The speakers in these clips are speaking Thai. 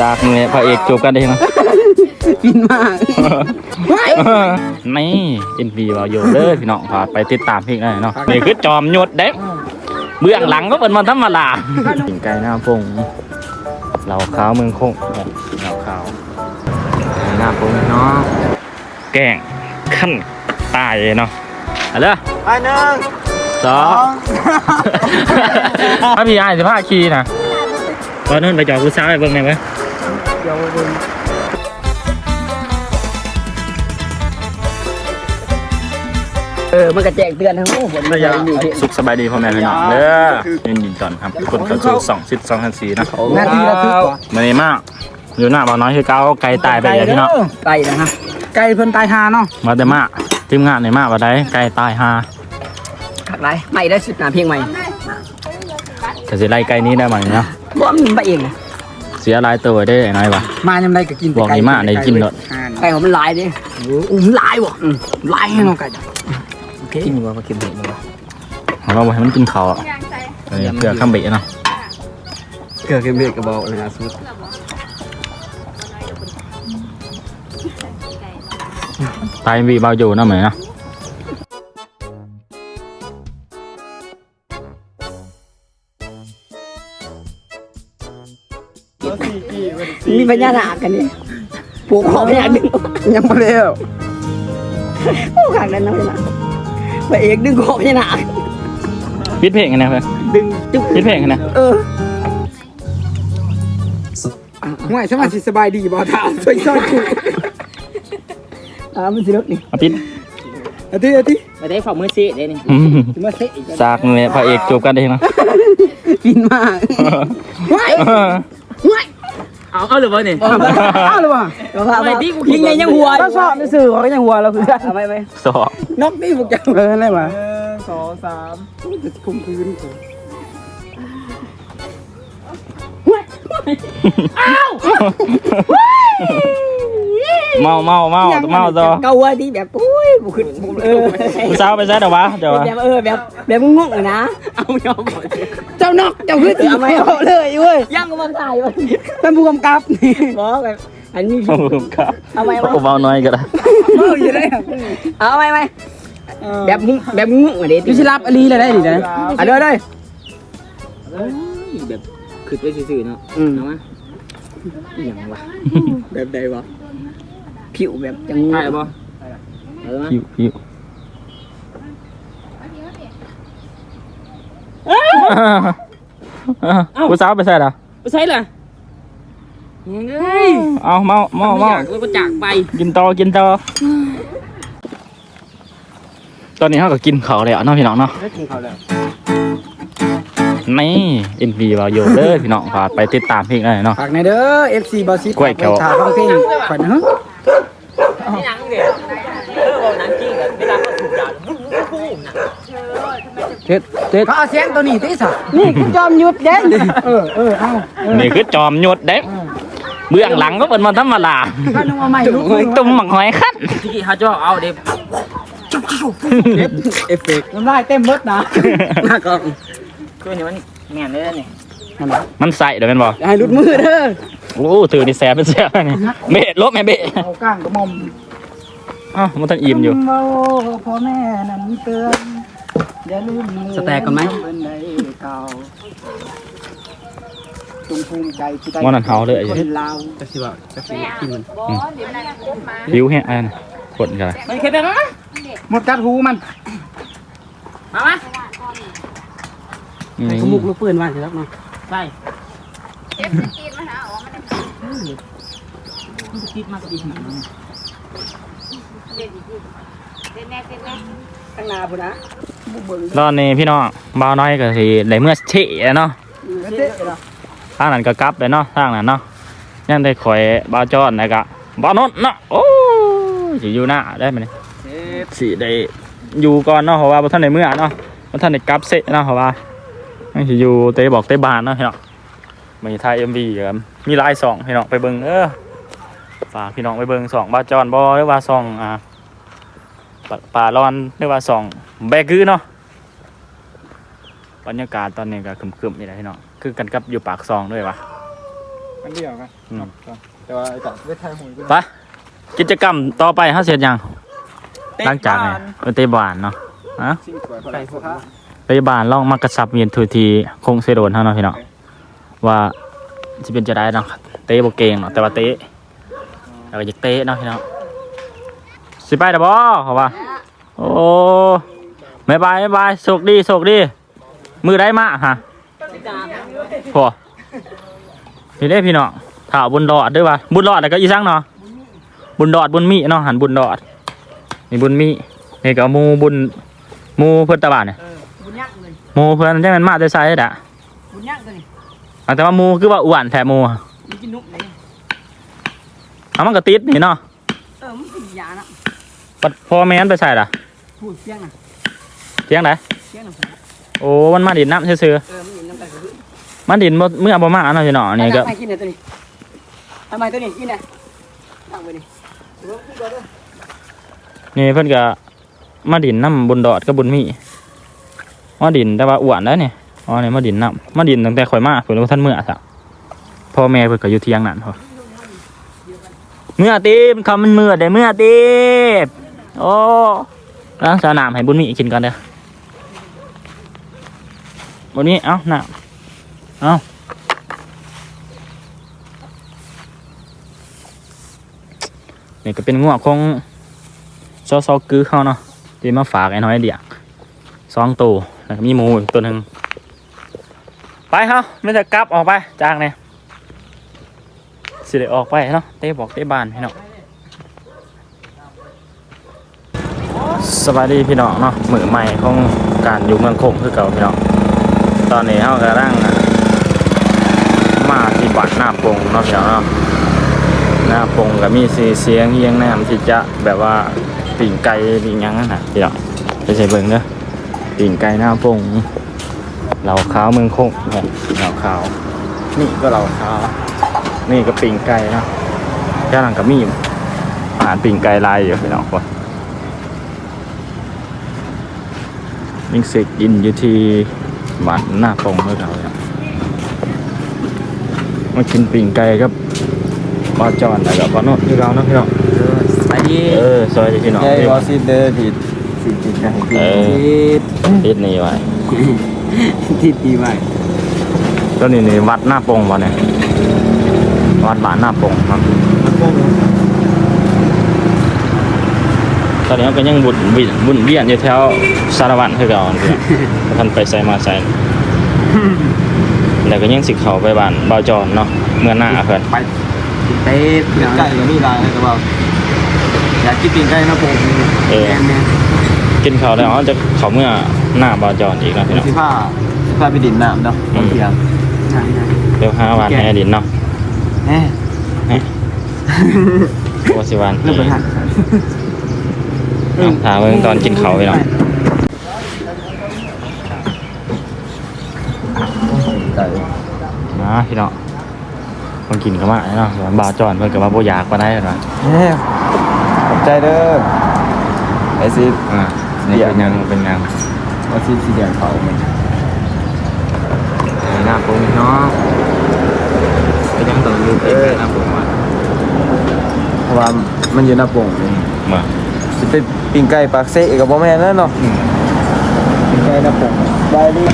จากนี่พระเอกจูบกันได้ไหมฟินมากนี่อินฟีวาโยเด้อพี่น้องฝากไปติดตามเพลงได้เนาะนี่คือจอมหยดเด้เบื้องหลังก็เป็นมันธรรมดากินไก่หน้าพงเหล่าขาวเมืองคงเหล่าขาวหน้าพงเนาะแกงขั้นตายเนาะเอาเลยไปหนึ่ง สองถ้าพี่ไอ้สิบห้าคีนะตอนนู้นไปจอดกูซ้ายไปเบิ่งได้ไหมเดี๋ยวเดินเออ มันกระแจกเตือนทั้งโอ้ผมไม่ได้มีเพจสุขสบายดีพ่อแม่พี่น้องเด้อยินดีต้อนรับทุกคนเข้าสู่สองสิบสองพันสี่นะนาทีละทึกกว่ามันนี้มากอยู่หน้าบ่าวน้อยคือเก้าไก่ตายไปเลยพี่น้องไก่นะฮะไก่เพิ่นตายหาเนาะมาแต่มาทีมงานในมาบ่ได้ไก่ตายฮา ขักไรไม่ได้สิบนาเพียงใหม่จะสิไล่ไก่นี้ได้ไหมเนาะบ่มันไปเองนะเสียหลายตัวได้ไอ้น้อยวะมายังไงก็กินบอกนี่มาในกินเนอะไก่ของมันลายดิอู้มันลายว่ะอืมลายให้น้องไก่โอเคกินว่ามากินเห็ดมั้ของเราบอกให้มันกินเขาวอะเออเพื่อข้ามเบะเนาะเกลือเค็มเบ็ดกระบอกเลยนะสุดตายวีเบาอยู่เนาะเหมือนเนาะ มีพญานาคกันนี่ผูกคอพญาดึงยังไม่เร็วโอ้ขังนั้นนะพญานาคพระเอกดึงคอพญานาคปิดเพลงกันนะเพื่อนดึงจุ๊บปิดเพลงกันนะเออห่วยสมาธิสบายดีบ่ถามช่วยช่วยกูอ่ามันสิรถนี่เอาปิดอาทิอาทิมาได้ฝ่ามือซีเด้นี่อืมสิมาเตะจากนี่พระเอกจูบกันได้ไหมฟินมากห่วยห่วย เอาเอาหรือเปล่าเนี่ยเอาเลยว่ะไม่ที่กูยิงไงยังหัวถ้าชอบในสื่อเขาก็ยังหัวเราคือกันไปไปสองนกนี่พวกเจ้าเอออะไรวะสองสามจะคุมพื้นกู เมาเมาเมาเมาต่อเกาว่าที่แบบอุ้ยบุขึ้นเออกูสาวไปซะเดี๋ยววะเดี๋ยววะแบบเออแบบแบบงงๆนะเอายอมเจ้านกเจ้าคือตีไม่เอาเลยเว้ยยังก็มาถ่ายมันเป็นผู้กำกับนี่บอกแบบอันนี้ขอบคุณครับเอาไหมโอ้เบาน้อยก็ได้เมาอยู่ได้ครับเอาไหมไหมแบบงแบบงงอะเด็ดพี่รับอลีเลยได้ดินะอะเด้อเด้อแบบคือไปซื่อๆเนาะอืมเอามาอย่างวะแบบใดวะ ผิวแบบจังถ่ายบ่เอามายิวยิวกูสาวไปใส่เหรอไปใช่เลยยังไงเอาเมาเมาเมาแล้วก็จากไปกินต่อกินต่อตอนนี้เขาก็กินเขาวแล้วเนาะพี่น้องเนาะได้กินเขาแล้วนี่อินฟีวาโยเด้อพี่น้องฝากไปติดตามเพลงได้เนาะฝากในเด้อ FC บอสซิกล้วยแก้วถาฟังเพลงขวัญเฮ้ยนี่นังเด็กเออบอกนังจริงแบบเวลาเขาถูกด่าวุ้นวุ้นวุ้นนะเจ็ดเจ็ดเขาเอาเสียงตัวนี้ที่สันี่คุณจอมหยุดเด่นเออเออเอาเออนี่คือจอมหยดเด้เบื้องหลังก็เป็นมันธรรมดาข้านึกว่าไม่รู้ตุ้มหมักหอยขั้นที่เขาจะเอาเด็กเอฟเฟกต์น้ำลายเต็มเบิดนะหน้ากล้องคือเนี่ยมันแง่นเลยนี่นั่นน่ะมันใส่เดี๋ยวเป็นบอกอย่าให้หลุดมือเด้อ โอ้ถือนี่แสบเป็นแสบนี่เบะลบไหมเบะเอาก้างกระหม่อมอ้าวมันต้องอิ่มอยู่เมาพ่อแม่นั้นเตือนอย่าลืมมือสแต็กกันไหมเพิ่นได้เก่าจงภูมิใจที่ได้ว่านั่นเฮาเลยไอ้คเหี้ยนลาวจะสิว่าจะสิกินมันผิวแห้งอันกดกันมันเคยเป็นไหมหมดกัดหูมันมาไหมไอ้ขมุกลูกปืนว่าสิครับเนาะ ใช่ติดมากติดหนังข้างหน้าพุ่นนะบุกเบิ่งตอนนี้พี่น้องบ่าวน้อยก็สิได้เมื่อเชะเนาะเด้อเด้อทางนั้นก็กลับเลยเนาะทางนั้นเนาะยังได้ข่อยบ่าวจอนนะกะบ่าวนนเนาะโอ้สิอยู่หน้าได้ไหมเนี่ยสิได้อยู่ก่อนเนาะเพราะว่าบ่ทันได้เมื่อเนาะบ่ทันได้กลับเสะเนาะเพราะว่ายังสิอยู่เตะบอกเตะบานเนาะพี่น้อง มีถ่าย MV กันมีหลายสองพี่น้องไปเบิ่งเออฝากพี่น้องไปเบิ่งสองบ่าวจอนบ่หรือว่าสองอ่าปลาป่าร้อนหรือว่าสองแบกือเนาะบรรยากาศตอนนี้ก็ครึมๆนี่แหละพี่น้องคือกันกับอยู่ปากซองด้วยวะอันเดียวกันอืมครับแต่ว่าไอ้ตัดเวทไทยหวยไปกิจกรรมต่อไปเฮาเสร็จยังหลังจากไงไปเตะบานเนาะฮะสิ่งสวยไก่พวกฮะไปบานลองมากระซับเวียนทูทีคงเซโดนเท่าเนาะพี่น้อง ว่าสิเป็นจะได้เนาะเตะบ่เก่งเนาะแต่ว่าเตะแล้วก็อยากเตะเนาะพี่น้องสิไปเด้อบ่เขาว่าโอ้บ๊ายบายบ๊ายบายโชคดีโชคดี มือได้มาฮะพอพี่เด้พี่น้องถ่าบุญดอดด้วยว่ะบุญดอดแล้วก็อีสังเนาะบุญดอดบุญมีเนาะหันบุญดอดนี่บุญมีนี่ก็หมูบุญหมูเพิ่นตะบานเนี่ยบุญยักษ์เลยหมูเพิ่นจะมันมาแต่ไสเด้อบุญยักษ์เล ยอะแต่ว่าหมูคือว่าอ้วนแท้หมูมันกินนุ่มเลยเอามันก็ติดนี่เนาะเออมันกินยานะปัดพ่อแม่นไปใส่ล่ะพูดเสียงนะเที่ยงไดเสียงนะผมโอ้มันมาดินน้ำซื่อเออมันกินน้ำตาลกระดูกๆมันดินบ่เมื่อบ่มาเนาะพี่น้องนี่ก็ ทำไมกินเนี่ยตัวนี้ทำไมตัวนี้กินเนี่ยตั้งไว้ดิเดี๋ยวพูดก่อนด้วยนี่เพิ่นก็มาดินน้ำบุญดอดกับบุญมีมาดินแต่ว่าอ้วนแล้วนี่ อ๋อนี่มาดินน้ำมาดินตั้งแต่ข่อยมาเพิ่นว่าท่านเมื่อซะพ่อแม่เพิ่นก็อยู่เที่ยงนั่นพอเมื่อตีมคำมันเมื่อได้เมื่อตีมโอ้ล้างสน้ำให้บุญมีกินก่อนเด้อบุญมีเอ้าหน้ำเอ้านี่ก็เป็นงวกของซอซอกือเขาเนาะที่มาฝากไอ้น้อยเดียกสองตัวแล้วก็มีหมูอีกตัวหนึ่ง ไปเฮาไม่จะกลับออกไปจากเนี่ยสิได้ออกไปเนาะเต้บอกเต้บานพี่น้องสบายดีพี่น้องเนาะมือใหม่ของการอยู่เมืองคงคือเก่าพี่น้องตอนนี้เฮากำลังอะมาที่บัดหน้าปงเนาะพี่น้องเนาะหน้าปงก็มีสีเสียงเอียงน้ำที่จะแบบว่าปิ่งไก่ปิ่งยังนั่นน่ะพี่น้องไปใส่เบิ่งเด้อปิ่งไก่หน้าปง เหล่าขาวเมืองคงเนี่ยเหล่าขาว นี่ก็เหล่าขาว นี่ก็ปิ่งไก่เนาะแค่หลังก็มีอาหารปิ่งไก่ลายอยู่พี่น้องคนมิงเสกอินอยู่ที่บ้านหน้าปงเมื่อเราเนี่ยมากินปิ่งไก่กับปลาจอนแล้วก็ปลาโนดที่เราเนาะพี่น้องไปดีเออซอยดีพี่น้องไอ้วอซิเดอร์ที่สิ่งที่จะให้กินเออติดนี่ไว้ ที่ปีใหม่ตัวนี้นี่วัดหน้าปงวะเนี่ยวัดบ้านหน้าปงครับตอนนี้เราก็ยังบุญวิบุญเวียนอยู่แถวสารวัตรคือเก่าเพื่อนท่านไปใส่มาใส่แล้วก็ยังสิเขาไปบ้านเบาจอนเนาะเมื่อหน้าเพื่อนไปเต้เนาะไก่กับนี่ลายแต่ว่าอยากกินปีนไก่นะผมเออแม่แม่กินเขาวแล้วเขาจะเขาเมื่อ หน้าเบาจอนอีกเนาะพี่น้องสิผ้าสิผ้าไปดินน้ำเนาะบางทีอะใช่ใช่เดี๋ยวห้าวันให้ดินเนาะแม่ว่าสิวันเริ่มไปหักเอาถามเบิ่งตอนกินเขาวพี่น้องไก่นะพี่น้องคนกินก็มาเนาะบาจอนเพิ่นก็มาบ่อยากปานใดเนาะเฮ้ขอบใจเด้อไอซิอ่านี่เป็นหยังเป็นหยัง วอซิสีแดงเขาเหมือนหน้าปงเนาะก็ยังต้องอยู่เป็นหน้าปงมาเพราะว่ามันอยู่หน้าโป่งนี่มาสิเป็นปีนไก่ปากเซ่กับบ่แม่นนั่นเนาะปีนไก่หน้าโป่งบายดี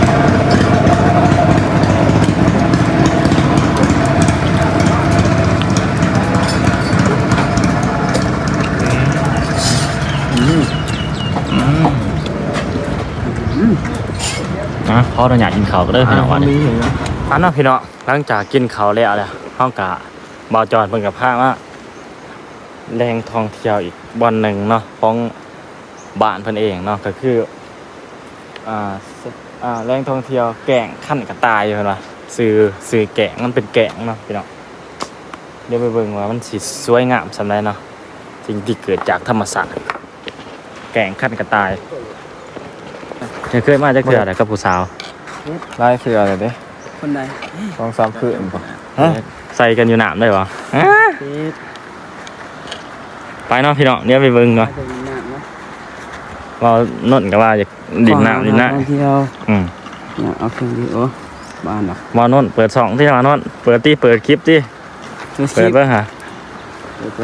อะขออนุญาตกินข้าวก็เด้อพี่น้องวันนี้นี้เห็นไหมอันเนาะพี่น้องหลังจากกินข้าวแล้วเนี่ยเฮากะบาจอนเพิ่นก็พามาแรงท่องเที่ยวอีกบ่อนหนึ่งเนาะของบ้านเพิ่นเองเนาะก็คืออ่าสอ่าแรงท่องเที่ยวแก่งขั้นกระตายอยู่เห็นปะซื้อซื้อแก่งมันเป็นแก่งเนาะพี่น้องเดี๋ยวไปเบิ่งว่ามันสิสวยงามสำไรเนาะสิ่งที่เกิดจากธรรมศาสตร์แก่งขั้นกระตาย จะเคยมาจากเถื่ออะไรกับผู้สาวไล่เสือเลยเด้คนใดสองสามคืนป่ะใส่กันอยู่น้ำได้ปะเต้ไปเนาะพี่น้องเดี๋ยวไปเบิ่งเนาะไปดินน้ำเนาะว่าน่นก็ว่าอยากดินน้ำดินน้ท่องเที่ยวำอืมเนี่ยเอาเครื่องนี้โอ้บ้านเหรอวานนท์เปิดสองที่วานนท์เปิดที่เปิดคลิปที่เปิดเบิ้งฮะ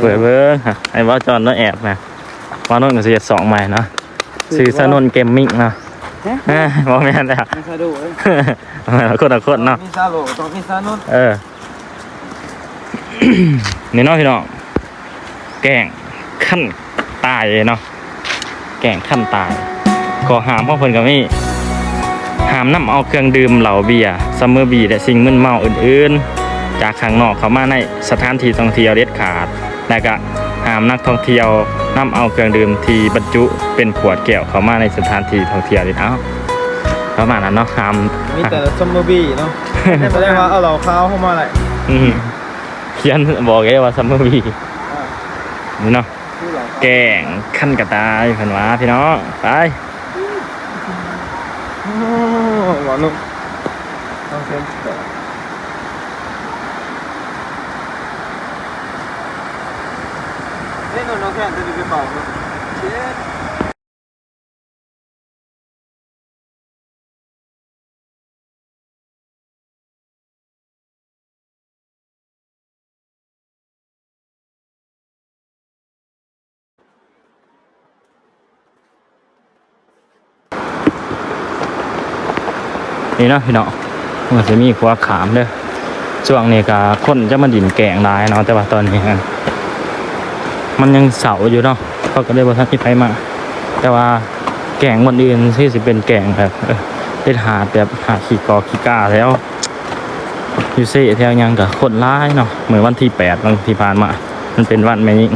เปิดเบิ้งฮะไอ้ว่าจอนน้องแอบนะวานนท์ก็เสียสองใหม่เนาะซื้อสนนเกมมิ่งเนาะ เอ้ยบอกไม่ได้แล้วไม่ใช่ดูเอ้ยเอาคนละคนเนาะมีซาโลต้องมีซานุนเออนี่เนาะพี่น้องแกงขั้นตายเลยเนาะแกงขั้นตายก็หามพ่อเพิ่นกับนี่หามน้ำเอาเครื่องดื่มเหล่าเบียร์ซัมเมอร์บีและสิ่งมึนเมาอื่นๆ จากข้างนอกเข้ามาในสถานที่ท่องเที่ยวเด็ดขาดและก็ ห้ามนักท่องเที่ยวนำเอาเครื่องดื่มที่บรรจุเป็นขวดแก้วเข้ามาในสถานที่ท่องเที่ยวเด็ดเอาประมาณนั้นเนาะห้ามมีแต่ซัมเมอร์บี้เนาะแสดงว่าเอาเหล่าข้าวเข้ามาแหละอืมเขียนบอกเลยว่าซัมเมอร์บีนี่เนาะแกงขั้นกระต่ายเพิ่นว่าพี่น้องไปโอ้หวานนุ่มต้องเซ็นเล่นน้องแค่จะดีเปล่าเช็ด นี่เนาะพี่น้องมันจะมีขวาขามเด้อช่วงนี้ก็คนจะมาดินแกงหลายเนาะแต่ว่าตอนนี้มันยังเสาอยู่เนาะเขาก็เลยบ่ทันที่ไปมา แต่ว่าแกงวันอื่นที่สิเป็นแกงแบบเป็นหาดแบบหาขี้กอขี้กาแล้วยู่เซ่แถวยังกับคนร้ายเนาะเหมือนวันที่แปดวันที่ผ่านมา มันเป็นวันแม่ยิ่ง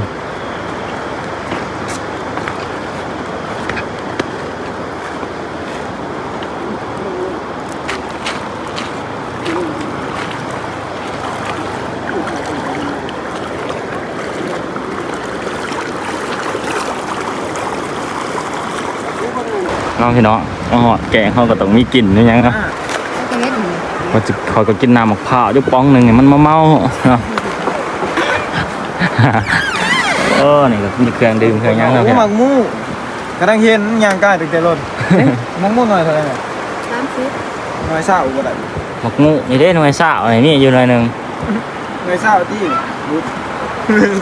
น้องพี่น้องอ๋อแกงเขาก็ต้องมีกลิ่นนี่ยังเนาะว่าจะเขาก็กินน้ำมะพร้าวด้วยป้องหนึ่งเนี่ยมันมาเมาเนาะเออนี่ก็มีเครื่องดื่มเครื่องหยังโอ้เนาะหพี่มักมูกระดังเห็นยางกายตึกแต่รถมังมูหน่อยเท่าไหร่เนี่ยสามสิบหน่อยเศร้าก็ได้หมกงูนี่เด้หน่วยสาวไอ้นี่อยู่หน่อยหนึ่งหน่อยเศร้าที่รุด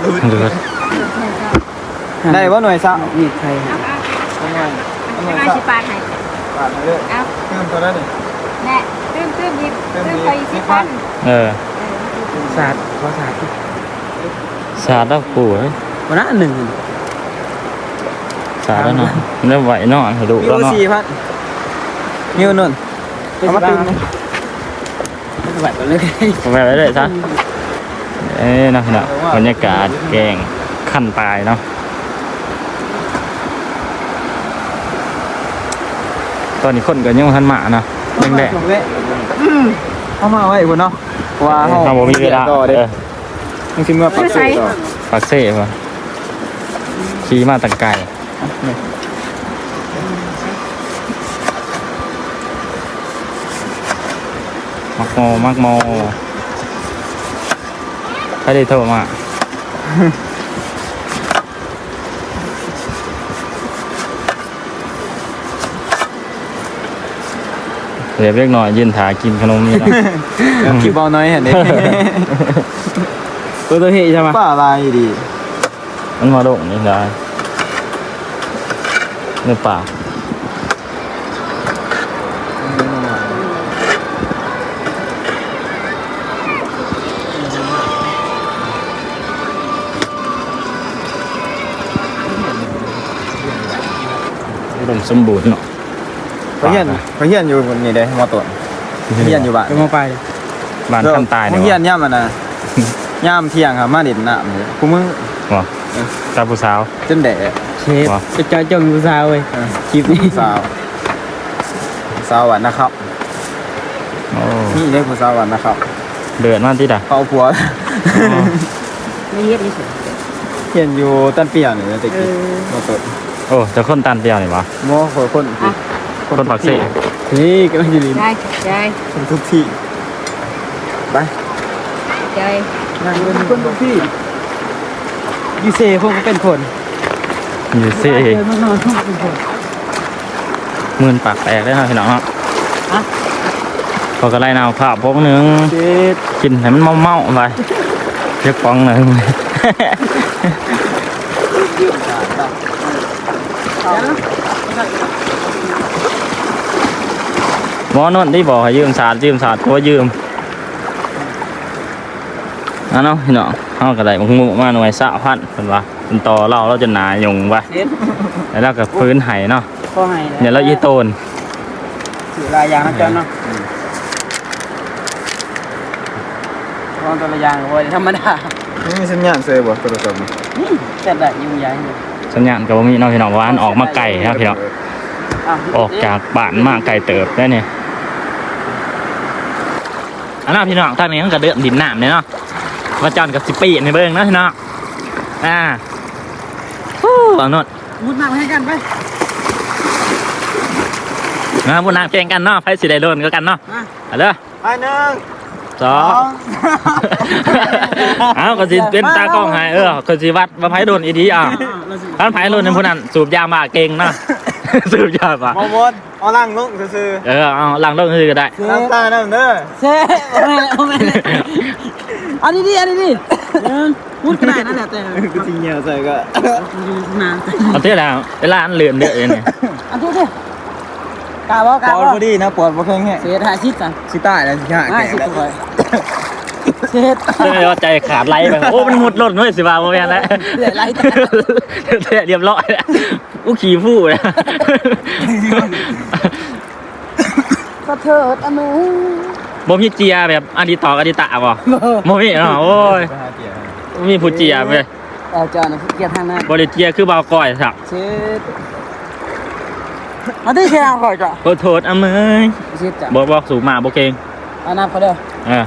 รุดดูดิได้ว่าหน่วยเศร้านี่ใครทำไง หน่วยห้าเศร้าสิบบาทให้บาทเลยเอาเพิ่มตัวนั้นนี่แน่ตื้มตื้มหยิบตื้ตื้มมหยิบไปอีกสิสิบบพัพันนเออศาสตร์ขอศาสตร์สาดแล้วปู่เอ้ยวันนั้นหนึ่งสาดแล้วเนาะเริ่มไหวเนาะให้ดูมิแล้ววเนาะสี่พันมิวนุ่นเอามาตึงนะไม่ไหวก็เลยไปไปเลยซะเอ้ยเนาะพี่เนาะบรรยากาศแกงขั้นตายเนาะ ตอนนี้คนก็ยังบ่ทันมาเนาะยังแดงลงเละอืมเอามาไว้คุณเนาะว่าเออเราบ่มีเวลาต่อเด้เออมึงสิเมื่อปักเสต่อปักเซ่ป่ะขี่มาตังไก่มักโมมักโมถ้าได้โทรมา เรียบเล็กหน่อยยืนถากินขนมนี่เนาะคิดเบาน้อยเห็นดิตัวตัวเฮใช่ไหมป้าลายดี มันมาโด่งนี่ได้เนื้อป่าอุดมสมบูรณ์เนาะ เขาเฮียนเขาเฮียนอยู่บนนี่เด้มอตนเขาเฮียนอยู่บ้านจะมาไปบ้านขั้นตายเขาเนี่ยเฮียนวะย่ำมันนะย่ำเที่ยงครับมาเด่นน้ำเลยกูมึงวะตาผู้สาวจนแดดเชฟจะจอยจงดูสาวเว้ยคลิปนี้สาวสาวหวานนะครับโอ้นี่ได้ผู้สาวหวานนะครับ เดือดมากที่ด่ะเขาเอาผัวไม่เย็ดนี่สิเฮียนอยู่ต้นเปียนเลยตะกี้มอตนโอ้จะคนตันเดียวนี่วะโม่คนคน คนปักเซ่นี่กำลังจะลินได้ได้คนทุกที่ไปได้นั่งเป็นคนทุกที่ยูเซ่พวกก็เป็นคนอยู่เซ่เดินมานอนพวกเป็นคน หมื่นปากแตกเลยครับพี่น้องเนาะอะพอกระไรนาวข้าวพวกหนึงเจ็ดกินให้มันเมาๆไปเรียกฟองหนึ่ง หมอนนท์ที่บอกให้ยืมสาดยืมสาดเพราะว่ายืมเอะเนาะพี่น้องเฮาก็ได้หมุกมาหน่วยสะพันเพิ่นว่าเป็นต่อเราเราจะหนาหยงไปเฮ็ดแล้วเราก็ฟื้นไห้เนาะก็ให้เดี๋ยวเราอีโตนสื่อลายยางนะจ๊ะเนาะลองตัวละยางโว้ยธรรมดานี่มีสัญญาณเซอร์บ่โทรศัพท์นี่แต่ละยุ่งยากอยู่สัญญาณก็บ่มีเนาะพี่น้องว่าอันออกมาไกลนะพี่น้องอ้าวออกจากบ้านมาไกลเติบได้เนี่ย อันนั้นพี่น้องทางนี้มันก็เดินดินน้ำเนี่ยเนาะมาจอนกับสิปีในเบิ้งเนาะพี่น้องอ่าโอ้เอาโนดมุดน้ำให้กันไปนะพูดนางเก่งกันเนาะไฟสีได้โดนก็กันเนาะมาเอาเลยไปหนึ่งสองเอาก็สิเป็นตากล้องให้เออก็สิวัดว่าไผโดนอีดีอะท่านไผโดนในผู้นั้นสูบยามาเก่งเนาะ สูบยามาโมบดเอาล่างลงซื่อเออเอาหลังลงคือก็ได้ ๆน้ำตาน้ำเด้อเซ่โอ้ยโอ้ยอันนี้ดิอันนี้ดิมุดขนาดนั้นแหละแต่กูจริงเหี่ยวใส่ก็อยู่นานเอาเท่าแล้วเวลาอันเหลื่อมเยอะเลยเนี่ยอันทุกทีกาบ่ปกาอดบ่พอดีนะปอดบ่แข็งแฮะเศษหาชิดกันสิตายแล้วสิหาห้าแก่สิบแล้วตัวเศษเรื่องว่าใจขาดไหลไปโอ้มันหมดรถด้วยสิบ่าวโมแมนแล้วเหลือไหลเรียบร้อยแล้ว อู้ขี่ฟู่นะก็เถิดอเมบ่มีเจียแบบอดีตอกอดีตะบ่บ่มีเนาะโอ้ยไปหาเตี๋ยบ่มีผู้เจียเว้ยเอาจอนะเกียร์ทางนั้นบ่ได้เจียคือบ่าวก้อยครับเช็ดมาที่เชียงก่อนจ้ะขอโทษอเมยเช็ดจ้ะบ่บอกสูงมาบ่เก่งเอาน้ำเขาเด้อเออ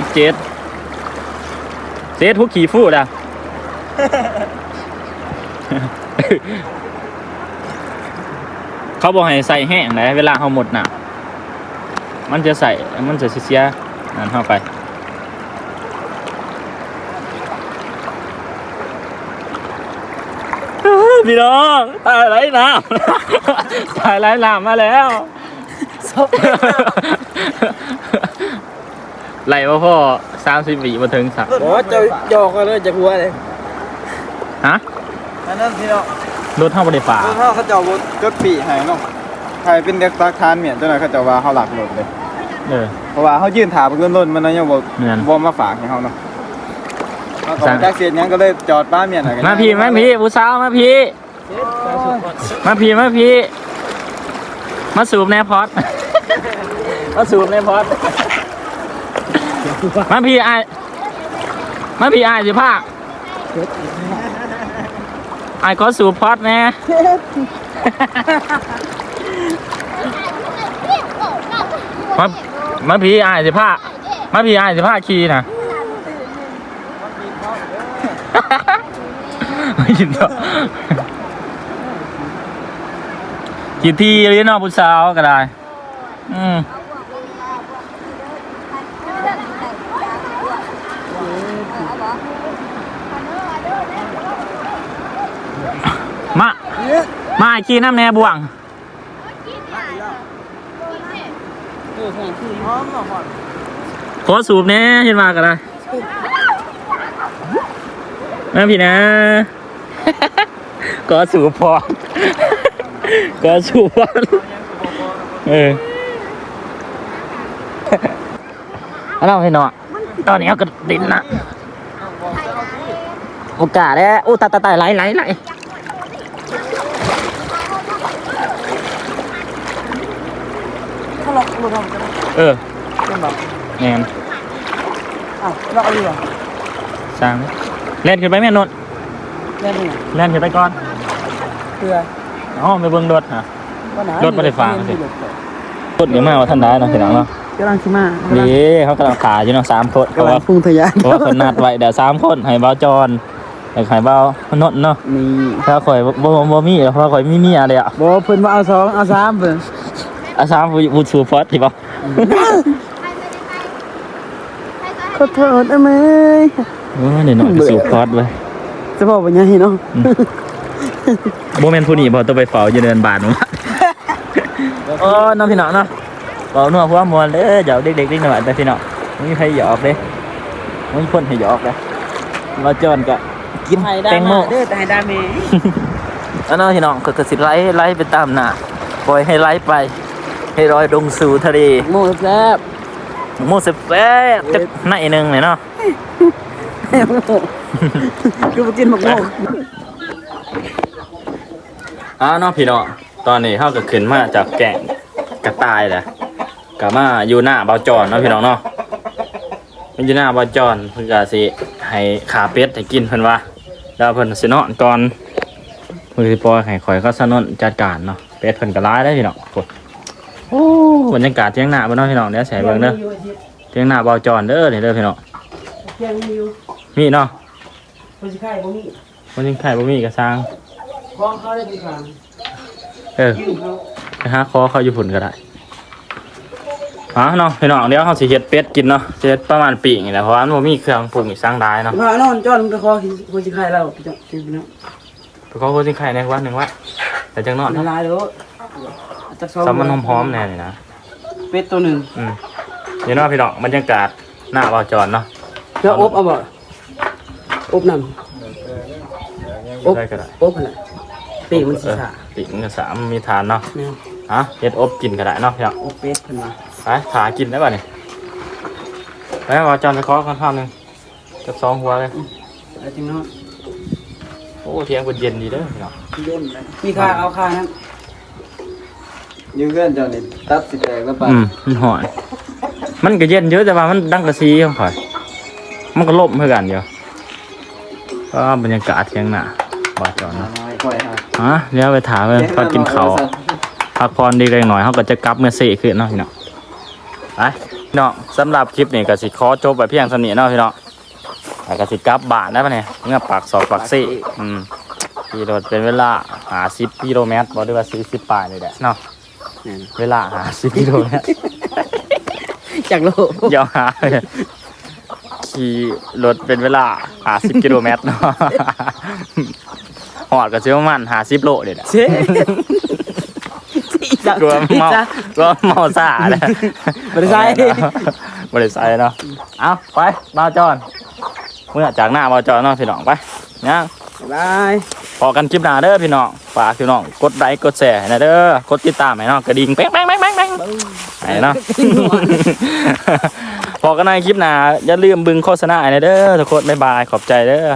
17เซตผู้ขี่ฟู่ด่ะ เขาบอกให้ใส่แห้งนะเวลาเขาหมดน่ะ มันจะใส่มันจะเสียๆนั่นเข้าไปพี่น้องตายไรน้ำตายไรน้ำมาแล้วไหลว่าพ่อสามสิบวิมาถึงสักโอ้จะหยอกกันเลยจะหัวเลยฮะ อันนั้นพี่น้องรถเท่าบริฝาถ้าเขาเจ้าบ่จดปีให้เนาะใครเป็นเด็กตักทานเมียนจังได๋เขาเจ้าว่าเฮาหลักรถเลย เออ เพราะว่าเขายื่นถามเงินล้นมันนะยังบ่แม่น บ่มาฝากให้เขาเนาะเขาก็สั่งบ่จักเสียหยังก็เลยจอดป้าเมียนน่ะกันมาพี่มาพี่ผู้สาวมาพี่มาพี่มาพี่มาสูบแนพอด มาสูบแนพอด มาพี่ไอายมาพี่ไอายสิภาค ไอายขอสูบพอดแน่มามาพี่ไอายสิภาคมาพี่ไอายสิภาคขี่นะไม่กินต่อกี่ทีเรียนนอกผู้สาวก็ได้ อืม มา มาไอ้ขี้น้ำแน่บ่วงขอสูบแน่เห็นมาก็ได้แม่พี่นะ ก็สูบพอก็สูบพอเออเอาเราให้หนอตอนนี้เอากระดินนะโอกาสแล้วโอ้ตาตายตายไหลไหลไหล เขาล็อกมือทำกันเออเป็นแบบแงนอ้าวล็อกอะไรวะสร้างเล่นขึ้นไปแม่นนท์เล่นยังไงเล่นขึ้นไปก่อนเพื่ออ๋อไปเบิ่งรถฮะ ว่าหนารถบ่ได้ฝากสิ รถเดี๋ยวมาว่าท่านได้เนาะทีหลังเนาะกำลังชิมาดีเขากำลังขาอยู่เนาะสามคนเพราะกำลัว่างพุ่งทะยานเพราะว่าคนนัดไว้เดี๋ยวสามคนให้เบาจอนให้ใครเบานนท์เนาะนี่ถ้าข่อยบ่บ่บ่มีเพราะข่อยมีเมีอะไรอะ บอกเพิ่นว่าเอาสองเอาสามเพิ่น อาสามบูชูฟอสที่บ่ขอโทษอเมยเออเดี๋ยวหน่อยสูฟอสไว้จะบอกว่าไงเนาะโมเมนต์ผู้นี้บ่ต้องไปเฝ้าอยู่เดินบานมั้งโอ้น้องพี่น้องเนาะบอกนัวหัวมวนเด้อหยอกเด็กๆนิดหน่อยแต่พี่น้องไม่มีใครหยอกเด้ไม่มีคนให้หยอกเลยมาจอนก็กินแตงโมเด้อแต่ให้ดาเมแล้วเนาะพี่น้องก็กระสิไล่ไล่ไปตามหน้าปล่อยให้ไล่ไป ให้ลอยลงสู่ทะเลโม่แซ่บโมเสแฟจักไหนหนึ่งเลยเนาะคือบ่กินหมกโม่อ้าวเนาะพี่น้องตอนนี้เขาก็ขึ้นมาจากแก่งกระต่ายแหละกลับมาอยู่หน้าเบาจอนเนาะพี่น้องเนาะมันอยู่หน้าเบาจอนเพิ่นก็สิให้ขาเป็ดให้กินเพิ่นว่าแล้วเพิ่นสินอนก่อนเพิ่นสิปล่อยให้ข่อยเขาสนนจัดการเนาะเป็ดเพิ่นก็ร้ายได้อพี่น้องโอ้โอ้ บรรยากาศเที่ยงหน้าบ่เนาะพี่น้องเดี๋ยวใส่เบิ่งเด้อเที่ยงหน้าเบาจอนเด้อนี่เด้อพี่น้องเพียงมีอยู่มีเนาะคนสิไข่บ่มีมันยังไข่บ่มีก็สร้างของเขาได้เป็นทางเออยืมเขาไปหาคอเขาอยู่พุ่นก็ได้อ๋อเนาะพี่น้องเดี๋ยวเขาสิเฮ็ดเป็ดกินเนาะสิเฮ็ดประมาณปีนี่แหละเพราะว่ามันบ่มีเครื่องปรุงอีกสร้างได้เนาะพานอนจอนไปขอกินคนสิไข่แล้วพี่จ้ะพี่น้องไปขอโคจิงไข่ในวันหนึ่งว่าแต่จังนอนละเนาะลายแล้วจักซองซ้ำมันหอมๆแน่นี่นะ เป็ดตัวหนึงอืมเดี๋ยวเนาะพี่น้องบรรยากาศหน้าบ่าวจอนเนาะแล้วอบเอาบ่อบนำอบได้ก็ได้อบนั่นแหละปีกมันสิเออขาปีกมันก็สามมีทานเนาะแม่นฮะเฮ็ดอบกินก็ได้เนาะพี่น้องอบเป็ดเพิ่นว่าไปถากินได้ป่ะนี่ไปบ่าวจอนไปขอกันข้าวหนึงจักสองหัวเลยแล้วจึงเนาะโอ้เที่ยงเพิ่นเย็นดีเด้อพี่น้อง เล่นเลยมีค่าเอาค่านั้น อยู่เพื่อนเจ้านี่ตัดสิแตกแล้วไปอืมมันหอน มันก็เย็นเยอะแต่ว่ามันดังกระซีของข่อย มันก็ล่มเพื่อกันเดียวก็บรรยากาศเที่ยงหน้าบ่าวจอนเนาะน้อยค่อยฮะฮะเดี๋ยวไปถามเพิ่นเขากินเขาวพักผ่อนดีเล็กหน่อยเขาก็จะกลับเมื่อสี่ขึ้นเนาะพี่น้องไปพี่น้องสำหรับคลิปนี้ก็สิขอจบไปเพียงเท่านี้เนาะพี่น้องแล้วก็สิกลับบ้านได้ปะเนี่ยเมื่อปากสอบปากซี่อืมขี่รถเป็นเวลาหาสิบกิโลเมตรบอกได้ว่าสี่สิบปลายเลยแหละเนาะ เวลาหาสิบกิโลเมตรจากโลกเดี๋ยวหาขี่รถเป็นเวลาหาสิบกิโลเมตรเนาะหอดก็ซื้อประมาณหาสิบโลเด็ดอะเซ่อีจ้ะกลัวอีเมาจ้ะกลัวเมาซ่าเลยบ่ได้ใส่บริษัทเนาะเอาไปมาจอนเมื่อจากหน้ามาจอนเนาะพี่น้องไปย่างบาย พอกันคลิปหน้าเด้อพี่น้องฝากพี่น้องกดไลค์กดแชร์ให้นะเด้อกดติดตามให้เนาะกระดิ่งแป๊งแป๊งแป๊งแป๊งแป๊งให้เนาะพอกันในคลิปหน้าอย่าลืมบึงโฆษณาให้นะเด้อทุกคนบ๊ายบายขอบใจเด้อ